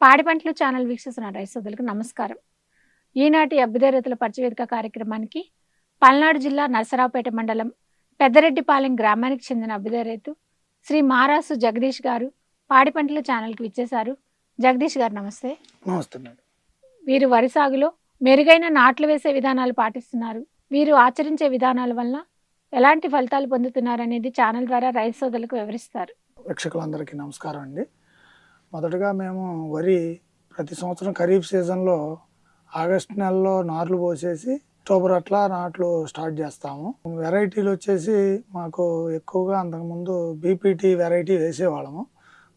పాడి పంటలు ఛానల్ వీక్షిస్తున్న రైతులకు నమస్కారం. ఈనాటి అభ్యుదయ రైతుల పరిచయవేదిక కార్యక్రమానికి పల్నాడు జిల్లా నరసరావుపేట మండలం పెద్దరెడ్డిపాలెం గ్రామానికి చెందిన అభ్యుదయ రైతు శ్రీ మారాసు జగదీష్ గారు పాడి పంటల ఛానల్కి విచ్చేశారు. జగదీష్ గారు నమస్తే. నమస్తే. మేడం వీరు వరి సాగులో మెరుగైన నాట్లు వేసే విధానాలు పాటిస్తున్నారు. వీరు ఆచరించే విధానాల వల్ల ఎలాంటి ఫలితాలు పొందుతున్నారు అనేది ఛానల్ ద్వారా రైతు సోదరులకు వివరిస్తారు. వీక్షకులందరికీ నమస్కారం అండి. మొదటగా మేము వరి ప్రతి సంవత్సరం ఖరీఫ్ సీజన్లో ఆగస్ట్ నెలలో నార్లు పోసేసి అక్టోబర్ అట్లా నాట్లు స్టార్ట్ చేస్తాము. వెరైటీలు వచ్చేసి మాకు ఎక్కువగా అంతకుముందు బీపీటీ వెరైటీ వేసేవాళ్ళము.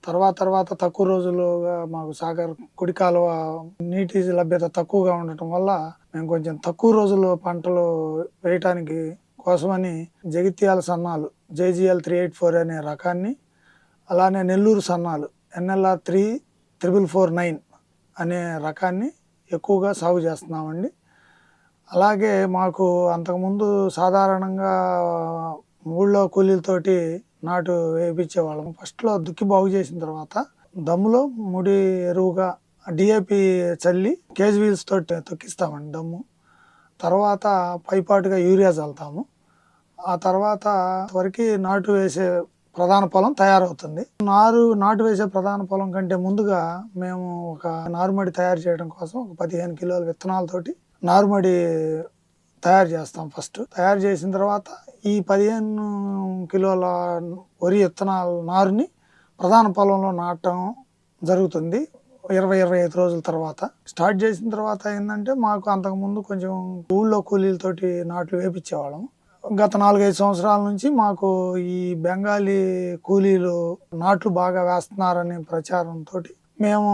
తర్వాత తర్వాత తక్కువ రోజులుగా మాకు సాగర్ కుడి కాలువ నీటి లభ్యత తక్కువగా ఉండటం వల్ల మేము కొంచెం తక్కువ రోజులు పంటలు వేయటానికి కోసమని జగిత్యాల సన్నాలు జేజీఎల్ త్రీ ఎయిట్ ఫోర్ అనే రకాన్ని అలానే Nellore సన్నాలు NLR three triple four nine అనే రకాన్ని ఎక్కువగా సాగు చేస్తున్నామండి. అలాగే మాకు అంతకుముందు సాధారణంగా ఊళ్ళో కూలీలతోటి నాటు వేయించేవాళ్ళం ఫస్ట్లో దుక్కి బాగు చేసిన తర్వాత దమ్ములో ముడి ఎరువుగా డిఏపి చల్లి కేజ్ వీల్స్ తోటి తొక్కిస్తామండి దమ్ము. తర్వాత పైపాటుగా యూరియా చల్లుతాము. ఆ తర్వాత వరకు నాటు వేసే ప్రధాన పొలం తయారవుతుంది. నారు నాటు వేసే ప్రధాన పొలం కంటే ముందుగా మేము ఒక నారుమడి తయారు చేయడం కోసం ఒక పదిహేను కిలోల విత్తనాలతోటి నారుమడి తయారు చేస్తాం ఫస్ట్. తయారు చేసిన తర్వాత ఈ పదిహేను కిలోల వరి విత్తనాల నారుని ప్రధాన పొలంలో నాటడం జరుగుతుంది ఇరవై ఇరవై ఐదు రోజుల తర్వాత. స్టార్ట్ చేసిన తర్వాత ఏంటంటే మాకు అంతకుముందు కొంచెం ఊళ్ళో కూలీలతోటి నాట్లు వేపించేవాళ్ళము గత నాలుగైదు సంవత్సరాల నుంచి మాకు ఈ బెంగాలీ కూలీలు నాట్లు బాగా వేస్తున్నారనే ప్రచారంతో మేము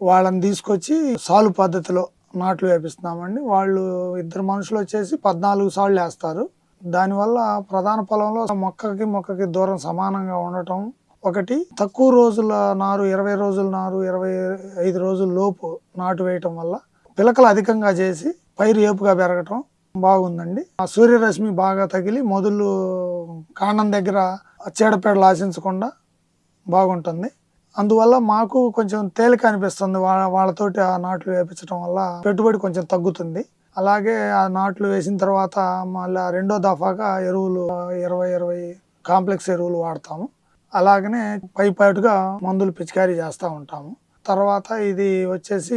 వాళ్ళని తీసుకొచ్చి సాలు పద్ధతిలో నాట్లు వేపిస్తున్నామండి. వాళ్ళు ఇద్దరు మనుషులు వచ్చేసి పద్నాలుగు సార్లు వేస్తారు. దానివల్ల ప్రధాన పొలంలో మొక్కకి మొక్కకి దూరం సమానంగా ఉండటం ఒకటి. తక్కువ రోజుల నారు ఇరవై రోజుల నారు ఇరవై ఐదు రోజుల లోపు నాటు వేయటం వల్ల పిలకలు అధికంగా చేసి పైరు ఏపుగా పెరగటం బాగుందండి. ఆ సూర్యరశ్మి బాగా తగిలి మొదలు కాండం దగ్గర చీడపీడలు ఆశించకుండా బాగుంటుంది. అందువల్ల మాకు కొంచెం తేలిక అనిపిస్తుంది వాళ్ళ వాళ్ళతోటి ఆ నాట్లు వేపించడం వల్ల పెట్టుబడి కొంచెం తగ్గుతుంది. అలాగే ఆ నాట్లు వేసిన తర్వాత మళ్ళీ రెండో దఫాగా ఎరువులు ఇరవై ఇరవై కాంప్లెక్స్ ఎరువులు వాడతాము. అలాగనే పైపాటుగా మందులు పిచికారీ చేస్తూ ఉంటాము. తర్వాత ఇది వచ్చేసి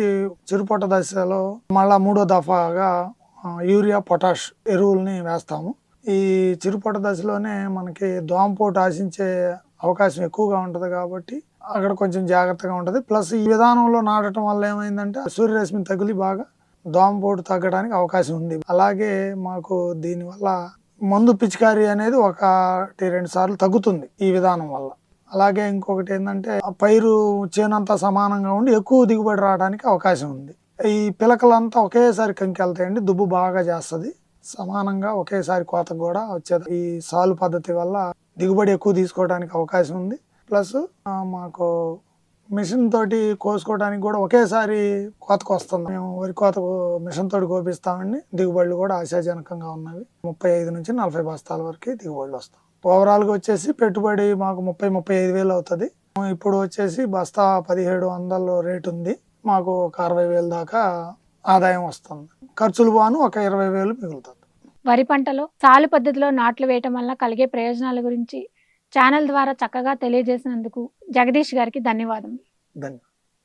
చిరుపొట్ట దశలో మళ్ళా మూడో దఫాగా యూరియా పొటాష్ ఎరువుల్ని వేస్తాము. ఈ చిరుపట దశలోనే మనకి దోమపోటు ఆశించే అవకాశం ఎక్కువగా ఉంటుంది కాబట్టి అక్కడ కొంచెం జాగ్రత్తగా ఉంటుంది. ప్లస్ ఈ విధానంలో నాటడం వల్ల ఏమైందంటే సూర్యరశ్మి తగిలి బాగా దోమపోటు తగ్గడానికి అవకాశం ఉంది. అలాగే మాకు దీనివల్ల మందు పిచికారీ అనేది ఒకటి రెండు సార్లు తగ్గుతుంది ఈ విధానం వల్ల. అలాగే ఇంకొకటి ఏంటంటే పైరు చేనంతా సమానంగా ఉండి ఎక్కువ దిగుబడి రావడానికి అవకాశం ఉంది. ఈ పిలకలంతా ఒకేసారి కంకెళ్తాయండి. దుబ్బు బాగా చేస్తుంది. సమానంగా ఒకేసారి కోతకు కూడా వచ్చేది. ఈ సాలు పద్ధతి వల్ల దిగుబడి ఎక్కువ తీసుకోవడానికి అవకాశం ఉంది. ప్లస్ మాకు మిషన్ తోటి కోసుకోవడానికి కూడా ఒకేసారి కోతకు వస్తుంది. మేము వరి కోతకు మిషన్ తోటి కోపిస్తామండి. దిగుబడులు కూడా ఆశాజనకంగా ఉన్నవి. ముప్పై ఐదు నుంచి నలభై బస్తాల వరకు దిగుబడులు వస్తాం ఓవరాల్గా వచ్చేసి పెట్టుబడి మాకు ముప్పై ముప్పై ఐదు వేలు అవుతుంది. ఇప్పుడు వచ్చేసి బస్తా పదిహేడు వందల రేటు ఉంది. మాకు ఒక అరవై వేలు దాకా ఆదాయం వస్తుంది. ఖర్చులు బాను ఒక ఇరవై వేలు మిగులుతుంది. వరి పంటలో సాలు పద్ధతిలో నాట్లు వేయటం వల్ల కలిగే ప్రయోజనాల గురించి ఛానల్ ద్వారా చక్కగా తెలియజేసినందుకు జగదీష్ గారికి ధన్యవాదం ధన్యవాదాలు.